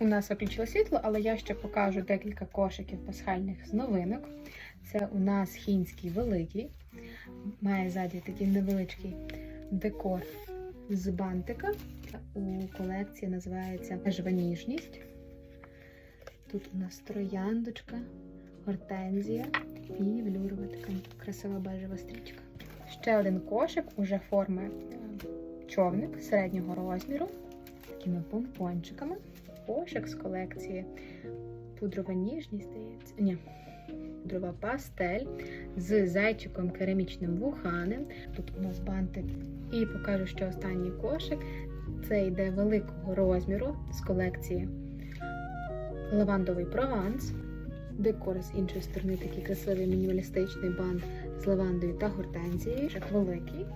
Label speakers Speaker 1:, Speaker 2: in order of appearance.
Speaker 1: У нас виключило світло, але я ще покажу декілька кошиків пасхальних з новинок. Це у нас хінський великий. Має ззаді такий невеличкий декор з бантика. У колекції називається Жваніжність. Тут у нас трояндочка, гортензія і велюрова така красива бежева стрічка. Ще один кошик уже форми е, човник середнього розміру, такими помпончиками. Кошик з колекції пудрова ніжність, здається. Ні, пудрова пастель з зайчиком керамічним вуханем. Тут у нас бантик. І покажу, що останній кошик. Це йде великого розміру з колекції лавандовий прованс. Декор з іншої сторони такий красивий мінімалістичний бант з лавандою та гортензією. Великий.